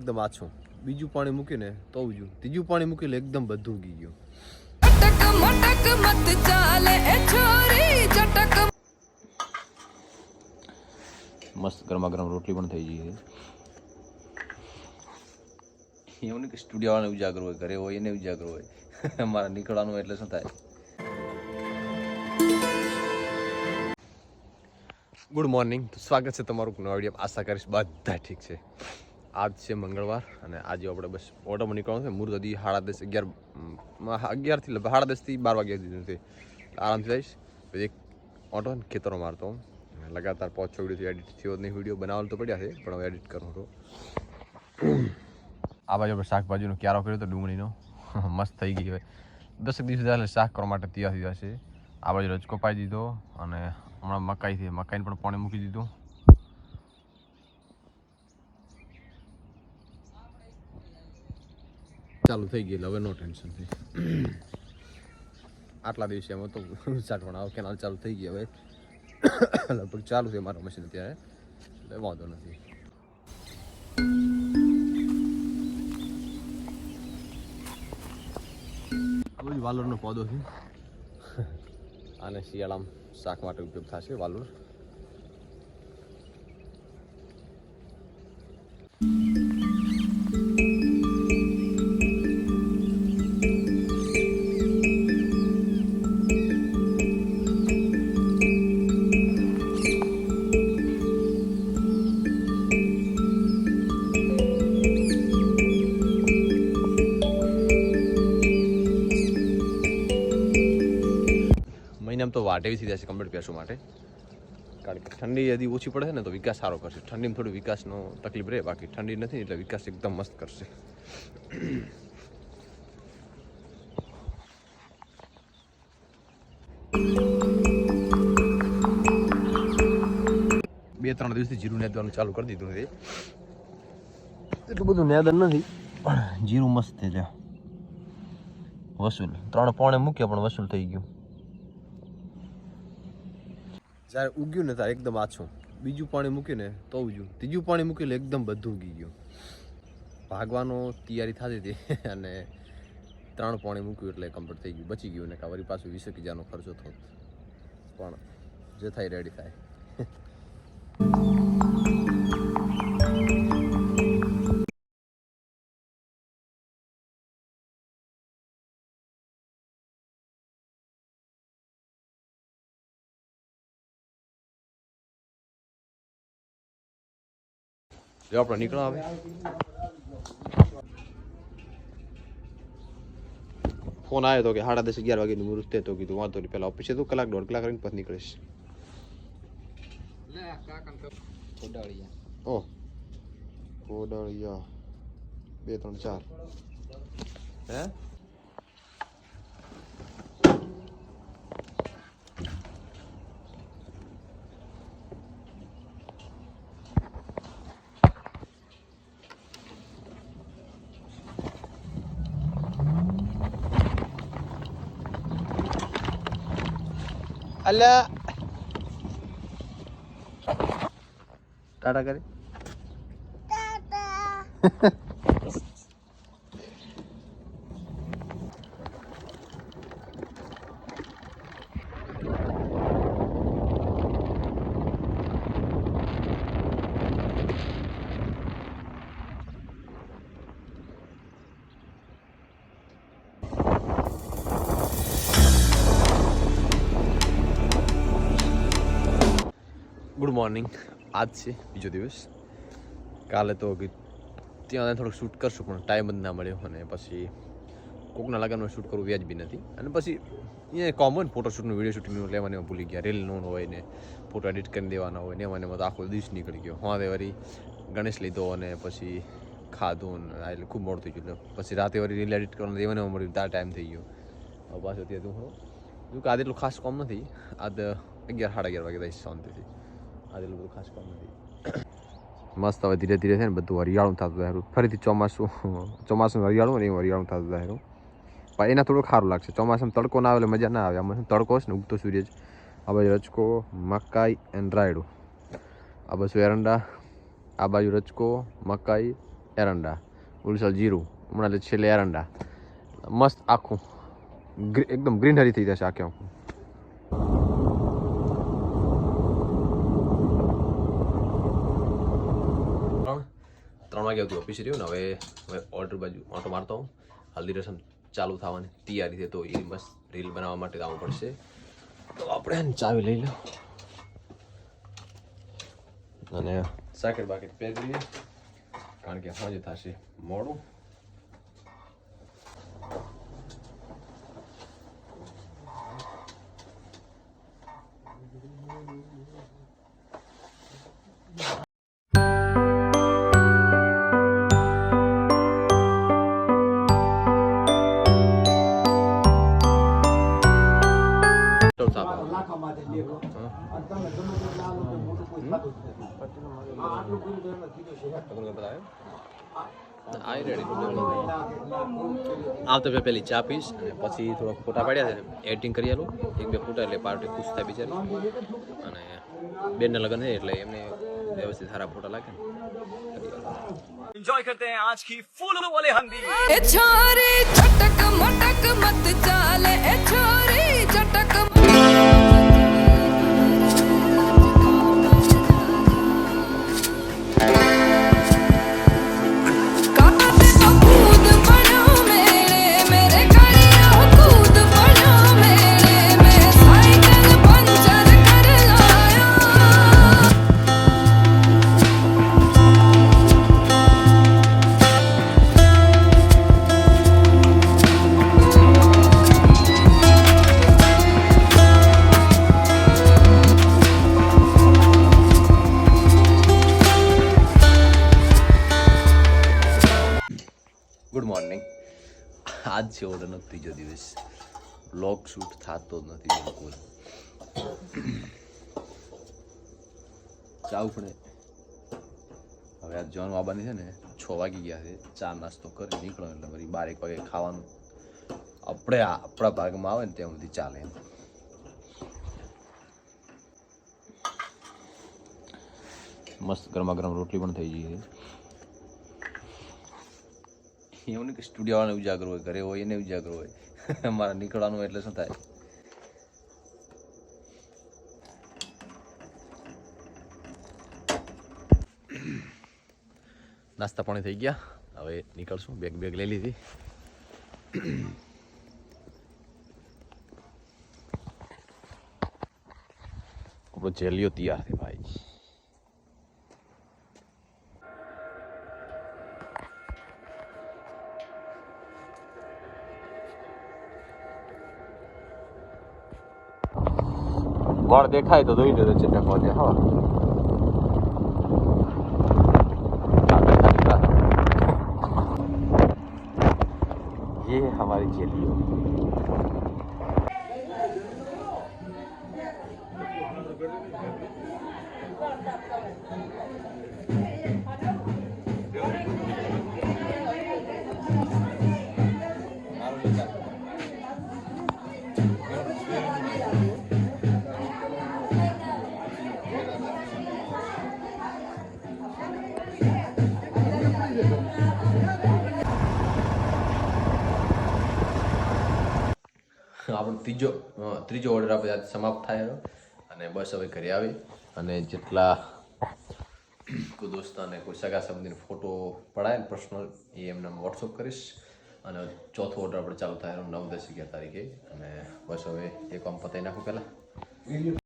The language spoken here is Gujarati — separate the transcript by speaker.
Speaker 1: એકદમ આછું. બીજું પાણી મૂકીને તો ઉજ્યું ત્રીજું પાણી મૂકીને એકદમ બધું ઉગી ગયું. મસ્ત ગરમા ગરમ રોટલી પણ થઈ ગઈ છે. એવું નહીં કે સ્ટુડિયોવાળાને ઉજાગર હોય ઘરે હોય એને ઉજાગર હોય. મારે નીકળવાનું એટલે શું થાય? ગુડ મોર્નિંગ સ્વાગત છે તમારું નવા વીડિયો આશા કરીશ બધા ઠીક છે. આજ છે મંગળવાર અને આજે આપણે બસ ઓટોમાં નીકળવાનું છે. મુહૂર્ત હજી સાડા દસ, અગિયાર અગિયારથી સાડા દસથી બાર વાગ્યા દીધું છે. આરામથી જઈશ. પછી એક ઓટો ખેતરો મારતો હું. લગાતાર પાંચ છ વીડિયો એડિટ થયો નહીં. વીડિયો બનાવવાનો તો પડ્યા છે, પણ હવે એડિટ કરું તો આ બાજુ આપણે શાકભાજીનો ક્યારો કર્યો તો ડુંગળીનો. મસ્ત થઈ ગઈ હવે. દસેક દિવસ એટલે શાક કરવા માટે તૈયાર થઈ જશે આ બાજુ રજકો પાઈ દીધો અને હમણાં મકાઈ થઈ મકાઈને પણ પાણી મૂકી દીધું. ચાલુ થઈ ગઈ હવે નો ટેન્શન થઈ આટલા દિવસે એમાં તો સાઠવાના કેનાલ ચાલુ થઈ ગઈ હવે. લગભગ ચાલુ છે મારા મશીન અત્યારે. એટલે વાંધો નથી. વાલોરનો પૌધો છે. આને શિયાળામાં શાક માટે ઉપયોગ થશે વાલોર. મહિનામાં થયા છે કમ્પ્લીટ પેસો માટે. કારણ કે ઠંડી યદી ઓછી પડે ને તો વિકાસ સારો કરશે. ઠંડીમાં થોડું વિકાસનો તકલીફ રહે, બાકી ઠંડી નથી એટલે વિકાસ એકદમ મસ્ત કરશે. બે ત્રણ દિવસથી જીરું નેદવાનું ચાલુ કરી દીધું છે. એટલું બધું નેદન નથી. પણ જીરું મસ્ત છે. જાય વસૂલ. ત્રણ પોણે મૂક્યા પણ વસૂલ થઈ ગયું. જ્યારે ઉગ્યું ને ત્યારે એકદમ આછું. બીજું પાણી મૂકીને તો ઉગ્યું ત્રીજું પાણી મૂકીને એકદમ બધું ઉગી ગયું. ભાગવાનો તૈયારી થતી હતી અને ત્રણ પાણી મૂક્યું એટલે કમ્પ્લીટ થઈ ગયું. બચી ગયું ને કાં વળી પાછું વીસ હજારનો ખર્ચો થતો પણ જે થાય રેડી થાય. જો આપણે નીકળો હવે ફોન આવ્યો તો કે સાડા દસ અગિયાર વાગે મુહૂર્ત તો કીધું વાંધો નહીં પહેલાં ઓફિસે તો કલાક દોઢ કલાક રહીને પછી નીકળીશ. ઓહ કોડળિયા બે ત્રણ ચાર. હે? അല്ല. ടാടാ കറി. ગુડ મોર્નિંગ આજ છે બીજો દિવસ. કાલે તો ત્યાં થોડુંક શૂટ કરશું, પણ ટાઈમ જ ના મળ્યો અને પછી કોકના લગ્નમાં શૂટ કરવું વ્યાજબી નથી. અને પછી અહીંયા કોમન ફોટોશૂટનું વીડિયો શૂટિંગ લેવાને ભૂલી ગયા. રીલ નોન હોય ને ફોટો એડિટ કરીને દેવાના હોય ને, એમાં તો આખો દિવસ નીકળી ગયો. હા વળી ગણેશ લીધો અને પછી ખાધું ને એટલે ખૂબ મોડું થઈ ગયું. પછી રાતે વળી રીલ એડિટ કરવાનું દેવાને મળ્યું ત્યાં ટાઈમ થઈ ગયો. પાછું ત્યાં તું જો આજે એટલું ખાસ કોમ નથી. આજ અગિયાર, સાડા અગિયાર વાગે દઈશ શાંતિથી. આજે બધું ખાસ કામ નથી મસ્ત હવે ધીરે ધીરે છે ને બધું હરિયાળું થતું જાય ફરીથી ચોમાસું ચોમાસું હરિયાળું ને હરિયાળું થતું જાય પણ એના થોડુંક સારું લાગશે. ચોમાસામાં તડકો ના આવે મજા ના આવે. આમાં તડકો છે ને ઉગતો સૂર્ય જ. આ બાજુ રચકો મકાઈ એન્ડ રાયડું. આ બાજુ એરંડા, આ બાજુ રચકો મકાઈ, એરંડા. ઉલસલ જીરું. હમણાં છેલ્લે એરંડા. મસ્ત આખું. એકદમ ગ્રીનરી થઈ જશે આખે આખું ત્રણ ત્રણ વાગે આવતું ઓફિસ રહ્યું ને, હવે હવે ઓર્ડર બાજુ ઓટો મારતો હું હલ્દી રસમ ચાલુ થવાની તૈયારી છે, તો એ મસ્ત રીલ બનાવવા માટે આવવું પડશે. તો આપણે ચાવી લઈ લો. અને સાકેટ બાકેટ પહેરી કારણ કે સાંજે થશે મોડું. આવતા મેં પેલી ચા પીશ અને પછી થોડોક ફોટા પાડ્યા છે. એડિટિંગ કરી આલું. એક બે ફોટા એટલે પાર્ટી ખુશ થાય બિચારી. અને બેનને લગ્ન થાય એટલે એમને વ્યવસ્થિત સારા ફોટા લાગે
Speaker 2: એન્જોય કરતે હૈ આજ કી ફૂલ
Speaker 1: વાલે હંદી. આજ છે ઓર્ડરનો ત્રીજો દિવસ બ્લોગ શૂટ થતો નથી બિલકુલ. જાવું પડે. હવે આ જોન બાબાની છે ને, છ વાગી ગયા છે, ચા નાસ્તો કરી નીકળો એટલે વળી બાર એક વાગે ખાવાનું. આપણે આપણા ભાગમાં આવે ને ત્યાં સુધી ચાલે મસ્ત ગરમા ગરમ રોટલી પણ થઈ ગઈ છે. એવું નહીં કે સ્ટુડિયોવાળાને ઉજાગર હોય, ઘરે હોય એને ઉજાગર હોય. મારે નીકળવાનું એટલે શું થાય? નાસ્તા પાણી થઈ ગયા. હવે નીકળશું. બેગ બેગ લઈ લીધી. આપણો જેલિયો તૈયાર છે ભાઈ. ગોળ દેખાય તો દોઈ દેજો ચેટક વધે હો ये हमारी जेलियो આપણો ત્રીજો ત્રીજો ઓર્ડર આપણે આજે સમાપ્ત થયો અને બસ હવે ઘરે આવી. અને જેટલા કોઈ દોસ્તાને કોઈ સગા સંબંધીનો ફોટો પડાય પર્સનલ એ એમને વોટ્સઅપ કરીશ. અને ચોથો ઓર્ડર આપણે ચાલુ થાય નવ દસ અગિયાર તારીખે. અને બસ હવે એ કામ પતાવી નાખું પહેલાં.